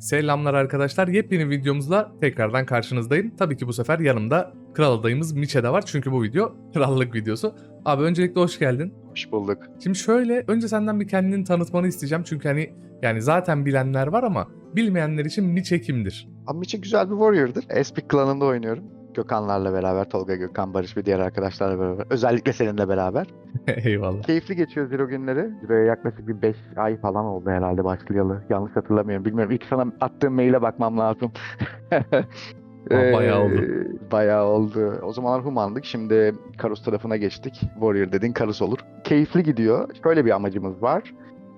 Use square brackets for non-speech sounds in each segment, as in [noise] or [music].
Selamlar arkadaşlar. Yepyeni videomuzla tekrardan karşınızdayım. Tabii ki bu sefer yanımda kral adayımız Miçe de var. Çünkü bu video [laughs] krallık videosu. Abi öncelikle hoş geldin. Hoş bulduk. Şimdi şöyle önce senden bir kendini tanıtmanı isteyeceğim. Çünkü hani yani zaten bilenler var ama bilmeyenler için Miçe kimdir? Amici güzel bir warrior'dır. Espik klanında oynuyorum. Gökhanlarla beraber, Tolga Gökhan, Barış ve diğer arkadaşlarla beraber. Özellikle seninle beraber. [laughs] Eyvallah. Keyifli geçiyor Zero günleri. Zero'ya yaklaşık bir 5 ay falan oldu herhalde başlayalı. Yanlış hatırlamıyorum. Bilmiyorum. İlk sana attığım maile bakmam lazım. Aa, [laughs] bayağı oldu. Ee, Bayağı oldu. O zamanlar Human'dık. Şimdi Karus tarafına geçtik. Warrior dediğin Karus olur. Keyifli gidiyor. Şöyle bir amacımız var.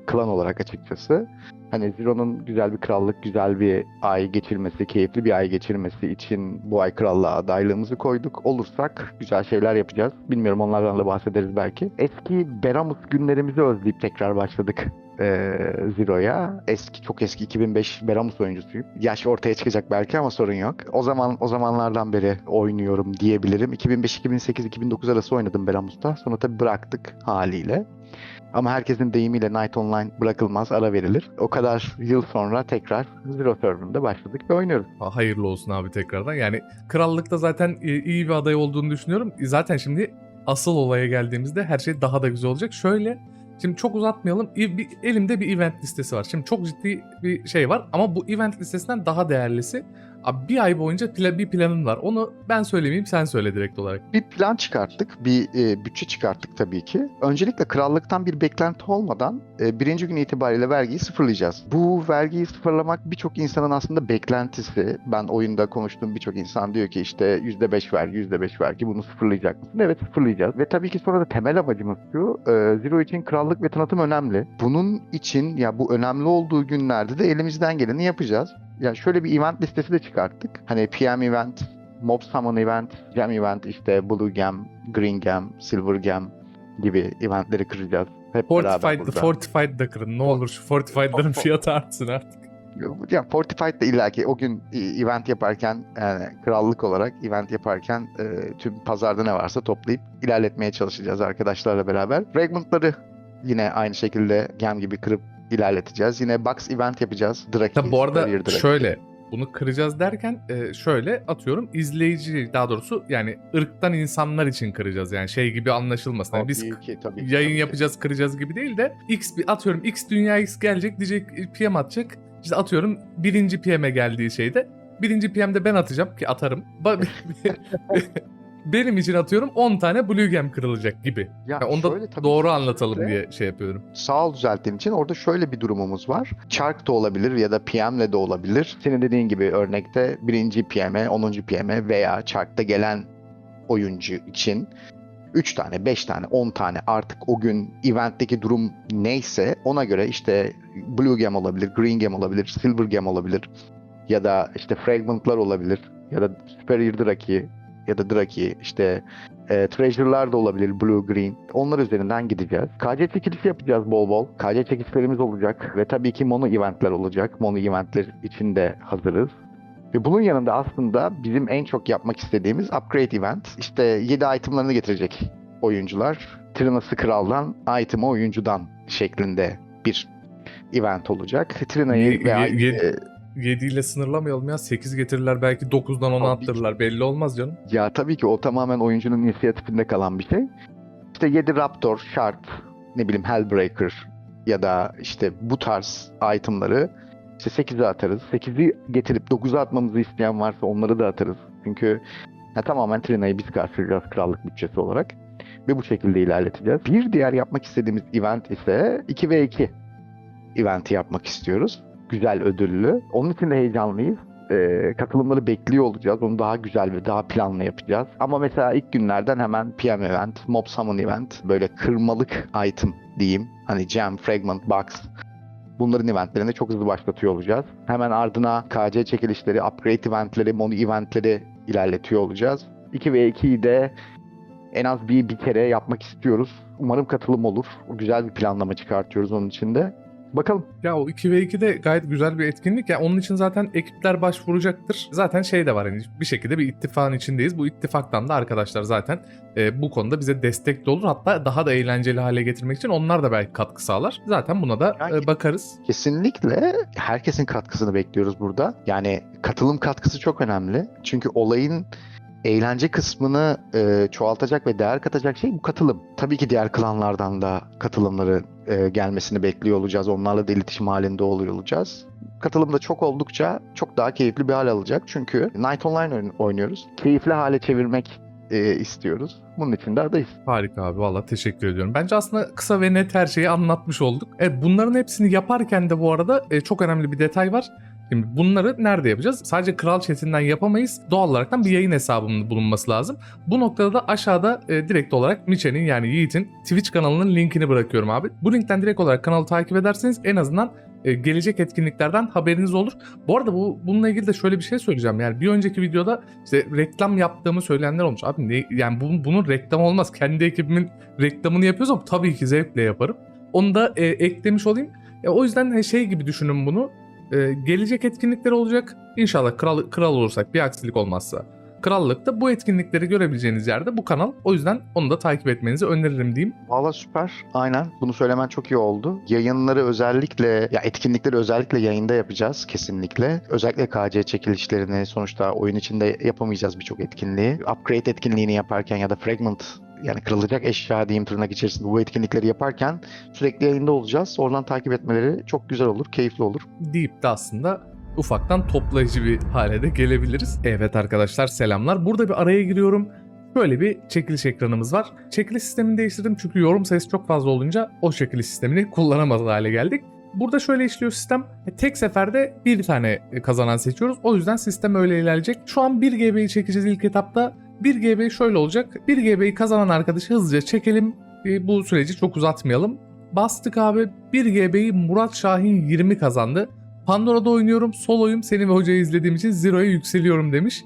Klan olarak açıkçası. Hani Zero'nun güzel bir krallık, güzel bir ay geçirmesi, keyifli bir ay geçirmesi için bu ay krallığa adaylığımızı koyduk. Olursak güzel şeyler yapacağız. Bilmiyorum onlardan da bahsederiz belki. Eski Beramus günlerimizi özleyip tekrar başladık eee Zero'ya. Eski, çok eski 2005 Beramus oyuncusuyum. Yaş ortaya çıkacak belki ama sorun yok. O zaman o zamanlardan beri oynuyorum diyebilirim. 2005, 2008, 2009 arası oynadım Beramus'ta. Sonra tabii bıraktık haliyle. Ama herkesin deyimiyle Night Online bırakılmaz, ara verilir. O kadar yıl sonra tekrar Zero Server'ında başladık ve oynuyoruz. Ha, Hayırlı olsun abi tekrardan. Yani krallıkta zaten e, iyi bir aday olduğunu düşünüyorum. E, Zaten şimdi asıl olaya geldiğimizde her şey daha da güzel olacak. Şöyle Şimdi çok uzatmayalım. Bir- elimde bir event listesi var. Şimdi çok ciddi bir şey var ama bu event listesinden daha değerlisi abi bir ay boyunca pla- bir planım var. Onu ben söylemeyeyim sen söyle direkt olarak. Bir plan çıkarttık, bir e, bütçe çıkarttık tabii ki. Öncelikle krallıktan bir beklenti olmadan e, birinci gün itibariyle vergiyi sıfırlayacağız. Bu vergiyi sıfırlamak birçok insanın aslında beklentisi. Ben oyunda konuştuğum birçok insan diyor ki işte %5 vergi, %5 vergi bunu sıfırlayacak mısın? Evet sıfırlayacağız. Ve tabii ki sonra da temel amacımız şu, e, Zero için krallık ve tanıtım önemli. Bunun için ya bu önemli olduğu günlerde de elimizden geleni yapacağız. Ya şöyle bir event listesi de çıkarttık. Hani PM event, Mob Summon event, Gem event, işte Blue Gem, Green Gem, Silver Gem gibi eventleri kıracağız. Hep Fortified, burada. Fortified da kırın. Ne olur şu Fortified'ların [laughs] fiyatı artsın artık. yani Fortified de illaki o gün e, event yaparken yani krallık olarak event yaparken e, tüm pazarda ne varsa toplayıp ilerletmeye çalışacağız arkadaşlarla beraber. Fragmentları yine aynı şekilde gem gibi kırıp ilerleteceğiz. Yine box event yapacağız. Draki, Tabi bu arada şöyle bunu kıracağız derken e, şöyle atıyorum izleyici daha doğrusu yani ırktan insanlar için kıracağız yani şey gibi anlaşılmasın. Yani biz Tabii ki, tabii ki, yayın tabii ki. yapacağız kıracağız gibi değil de X bir atıyorum X dünya X gelecek diyecek PM atacak. İşte atıyorum birinci PM'e geldiği şeyde birinci PM'de ben atacağım ki atarım. [laughs] [laughs] Benim için atıyorum 10 tane Blue Gem kırılacak gibi. Ya Yani onu da şöyle tabii doğru anlatalım şöyle- diye şey yapıyorum. Sağ ol düzelttiğin için. Orada şöyle bir durumumuz var. Çark da olabilir ya da PM'le de olabilir. Senin dediğin gibi örnekte birinci PM'e, 10. PM'e veya Çark'ta gelen oyuncu için 3 tane, 5 tane, 10 tane artık o gün eventteki durum neyse ona göre işte Blue Gem olabilir, Green Gem olabilir, Silver Gem olabilir ya da işte Fragment'lar olabilir ya da Superior Draki ya da Draki işte e, Treasure'lar da olabilir Blue Green. Onlar üzerinden gideceğiz. KC çekilişi yapacağız bol bol. KC çekilişlerimiz olacak ve tabii ki mono eventler olacak. Mono eventler için de hazırız. Ve bunun yanında aslında bizim en çok yapmak istediğimiz upgrade event. İşte 7 itemlarını getirecek oyuncular. Trinası kraldan, item'ı oyuncudan şeklinde bir event olacak. Trina'yı Ye- ve ye- ye- e, 7 ile sınırlamayalım ya. 8 getirirler belki 9'dan 10'a Tabii ki. attırırlar. Belli olmaz canım. Ya tabii ki o tamamen oyuncunun inisiyatifinde kalan bir şey. İşte 7 Raptor, Shard, ne bileyim Hellbreaker ya da işte bu tarz itemları işte 8'e atarız. 8'i getirip 9'a atmamızı isteyen varsa onları da atarız. Çünkü ya tamamen Trina'yı biz karşılayacağız krallık bütçesi olarak. Ve bu şekilde ilerleteceğiz. Bir diğer yapmak istediğimiz event ise 2v2 eventi yapmak istiyoruz. Güzel ödüllü. Onun için de heyecanlıyız e, katılımları bekliyor olacağız. Onu daha güzel ve daha planlı yapacağız. Ama mesela ilk günlerden hemen PM event, Mob Summon event, böyle kırmalık item diyeyim. Hani Jam, Fragment, Box. Bunların eventlerini çok hızlı başlatıyor olacağız. Hemen ardına KC çekilişleri, upgrade eventleri, mono eventleri ilerletiyor olacağız. 2 ve 2'yi de en az bir, bir kere yapmak istiyoruz. Umarım katılım olur. Güzel bir planlama çıkartıyoruz onun için de. Bakalım. Ya o 2v2 de gayet güzel bir etkinlik. Ya onun için zaten ekipler başvuracaktır. Zaten şey de var hani bir şekilde bir ittifakın içindeyiz. Bu ittifaktan da arkadaşlar zaten e, bu konuda bize destek de olur. Hatta daha da eğlenceli hale getirmek için onlar da belki katkı sağlar. Zaten buna da Yani- e, bakarız. Kesinlikle herkesin katkısını bekliyoruz burada. Yani katılım katkısı çok önemli. Çünkü olayın eğlence kısmını e, çoğaltacak ve değer katacak şey bu katılım. Tabii ki diğer klanlardan da katılımları e, gelmesini bekliyor olacağız. Onlarla da iletişim halinde oluyor olacağız. Katılım da çok oldukça çok daha keyifli bir hal alacak. Çünkü Night Online oynuyoruz. Keyifli hale çevirmek e, istiyoruz. Bunun için de adayız. Harika abi valla teşekkür ediyorum. Bence aslında kısa ve net her şeyi anlatmış olduk. Evet bunların hepsini yaparken de bu arada e, çok önemli bir detay var. Şimdi bunları nerede yapacağız? Sadece Kral Chat'inden yapamayız. Doğal olarak bir yayın hesabının bulunması lazım. Bu noktada da aşağıda e, direkt olarak Miçe'nin yani Yiğit'in Twitch kanalının linkini bırakıyorum abi. Bu linkten direkt olarak kanalı takip ederseniz en azından e, gelecek etkinliklerden haberiniz olur. Bu arada bu bununla ilgili de şöyle bir şey söyleyeceğim. Yani bir önceki videoda işte reklam yaptığımı söyleyenler olmuş. Abi ne, yani bunun, bunun reklam olmaz. Kendi ekibimin reklamını yapıyorsam tabii ki zevkle yaparım. Onu da e, eklemiş olayım. E, o yüzden e, şey gibi düşünün bunu. E, gelecek etkinlikler olacak. İnşallah kral, kral olursak bir aksilik olmazsa. Krallıkta bu etkinlikleri görebileceğiniz yerde bu kanal. O yüzden onu da takip etmenizi öneririm diyeyim. Valla süper. Aynen. Bunu söylemen çok iyi oldu. Yayınları özellikle, ya etkinlikleri özellikle yayında yapacağız kesinlikle. Özellikle KC çekilişlerini sonuçta oyun içinde yapamayacağız birçok etkinliği. Upgrade etkinliğini yaparken ya da fragment yani kırılacak eşya diyeyim tırnak içerisinde bu etkinlikleri yaparken sürekli yayında olacağız. Oradan takip etmeleri çok güzel olur, keyifli olur. deyip de aslında ufaktan toplayıcı bir hale de gelebiliriz. Evet arkadaşlar selamlar. Burada bir araya giriyorum. Böyle bir çekiliş ekranımız var. Çekiliş sistemini değiştirdim çünkü yorum sayısı çok fazla olunca o çekiliş sistemini [laughs] kullanamaz hale geldik. Burada şöyle işliyor sistem. E, Tek seferde bir tane kazanan seçiyoruz. O yüzden sistem öyle ilerleyecek. Şu an 1 GB'yi çekeceğiz ilk etapta. 1 GB şöyle olacak. 1 GB'yi kazanan arkadaşı hızlıca çekelim. E, Bu süreci çok uzatmayalım. Bastık abi. 1 GB'yi Murat Şahin 20 kazandı. Pandora'da oynuyorum. Soloyum. Seni ve hocayı izlediğim için Zero'ya yükseliyorum demiş.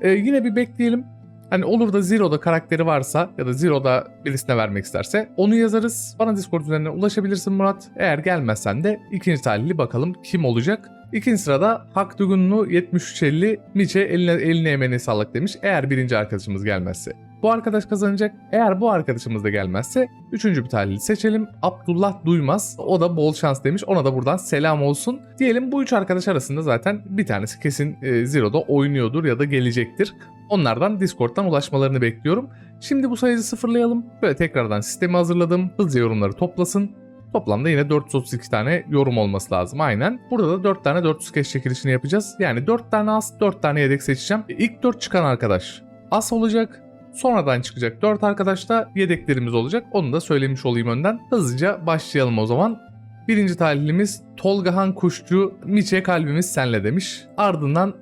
Ee, yine bir bekleyelim. Hani olur da Zero'da karakteri varsa ya da Zero'da birisine vermek isterse onu yazarız. Bana Discord üzerinden ulaşabilirsin Murat. Eğer gelmezsen de ikinci talihli bakalım kim olacak. İkinci sırada Hak Dugunlu 7350 Miçe eline, eline emeğine sağlık demiş. Eğer birinci arkadaşımız gelmezse. Bu arkadaş kazanacak. Eğer bu arkadaşımız da gelmezse üçüncü bir talihli seçelim. Abdullah Duymaz. O da bol şans demiş. Ona da buradan selam olsun. Diyelim bu üç arkadaş arasında zaten bir tanesi kesin e, Zero'da oynuyordur ya da gelecektir. Onlardan Discord'dan ulaşmalarını bekliyorum. Şimdi bu sayıyı sıfırlayalım. Böyle tekrardan sistemi hazırladım. Hızlıca yorumları toplasın. Toplamda yine 432 tane yorum olması lazım aynen. Burada da 4 tane 400 keş çekilişini yapacağız. Yani 4 tane as 4 tane yedek seçeceğim. İlk 4 çıkan arkadaş as olacak. Sonradan çıkacak 4 arkadaş da yedeklerimiz olacak. Onu da söylemiş olayım önden. Hızlıca başlayalım o zaman. Birinci talihlimiz Tolgahan Kuşçu, Miçe kalbimiz senle demiş. Ardından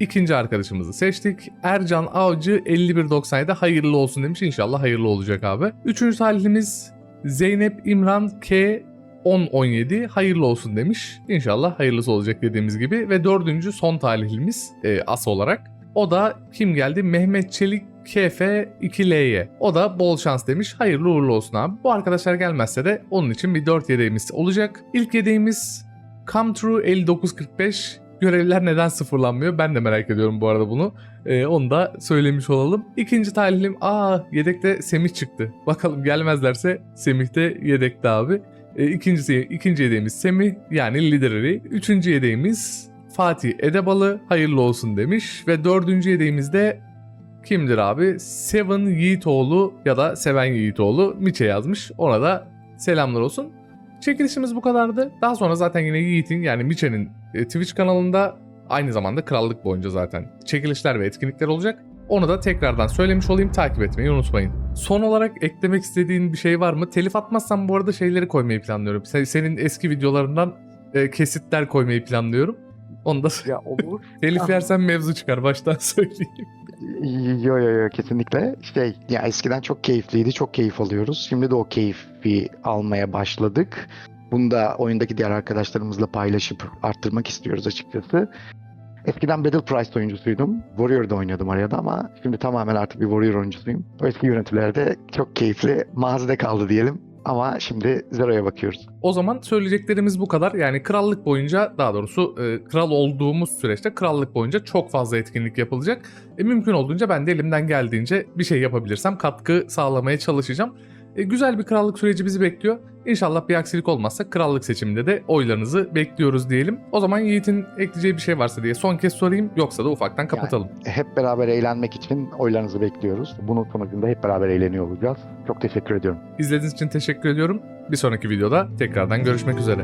ikinci arkadaşımızı seçtik. Ercan Avcı 5197 hayırlı olsun demiş. İnşallah hayırlı olacak abi. Üçüncü talihlimiz Zeynep İmran K 1017 hayırlı olsun demiş. İnşallah hayırlısı olacak dediğimiz gibi. Ve dördüncü son talihlimiz e, as olarak. O da kim geldi? Mehmet Çelik KF 2L'ye. O da bol şans demiş. Hayırlı uğurlu olsun abi. Bu arkadaşlar gelmezse de onun için bir 4 yedeğimiz olacak. İlk yedeğimiz Come True 5945. Görevliler neden sıfırlanmıyor? Ben de merak ediyorum bu arada bunu. Ee, onu da söylemiş olalım. İkinci talihlim aa yedekte Semih çıktı. [laughs] Bakalım gelmezlerse Semih de yedekte abi. Ee, ikincisi, ikinci yedeğimiz Semih yani Liderary. Üçüncü yedeğimiz Fatih Edebalı hayırlı olsun demiş. Ve dördüncü yedeğimiz de kimdir abi? Seven Yiğitoğlu ya da Seven Yiğitoğlu Miçe yazmış. Ona da selamlar olsun. Çekilişimiz bu kadardı. Daha sonra zaten yine Yiğit'in yani Miçe'nin e, Twitch kanalında aynı zamanda krallık boyunca zaten çekilişler ve etkinlikler olacak. Onu da tekrardan söylemiş olayım takip etmeyi unutmayın. Son olarak eklemek istediğin bir şey var mı? Telif atmazsam bu arada şeyleri koymayı planlıyorum. Se- Senin eski videolarından e, kesitler koymayı planlıyorum. Onu da Ya olur. [laughs] telif yersen mevzu çıkar baştan [laughs] söyleyeyim. Yo yo yo kesinlikle. Şey ya eskiden çok keyifliydi. Çok keyif alıyoruz. Şimdi de o keyfi almaya başladık. Bunu da oyundaki diğer arkadaşlarımızla paylaşıp arttırmak istiyoruz açıkçası. Eskiden Battle Price oyuncusuydum. Warrior'da oynuyordum arada ama şimdi tamamen artık bir Warrior oyuncusuyum. O eski görüntülerde çok keyifli mazide kaldı diyelim. Ama şimdi Zero'ya bakıyoruz. O zaman söyleyeceklerimiz bu kadar. Yani krallık boyunca daha doğrusu e, kral olduğumuz süreçte krallık boyunca çok fazla etkinlik yapılacak. E, mümkün olduğunca ben de elimden geldiğince bir şey yapabilirsem katkı sağlamaya çalışacağım. E, güzel bir krallık süreci bizi bekliyor. İnşallah bir aksilik olmazsa krallık seçiminde de oylarınızı bekliyoruz diyelim. O zaman Yiğit'in ekleyeceği bir şey varsa diye son kez sorayım yoksa da ufaktan kapatalım. Hep beraber eğlenmek için oylarınızı bekliyoruz. Bunun sonucunda hep beraber eğleniyor olacağız. Çok teşekkür ediyorum. İzlediğiniz için teşekkür ediyorum. Bir sonraki videoda tekrardan görüşmek üzere.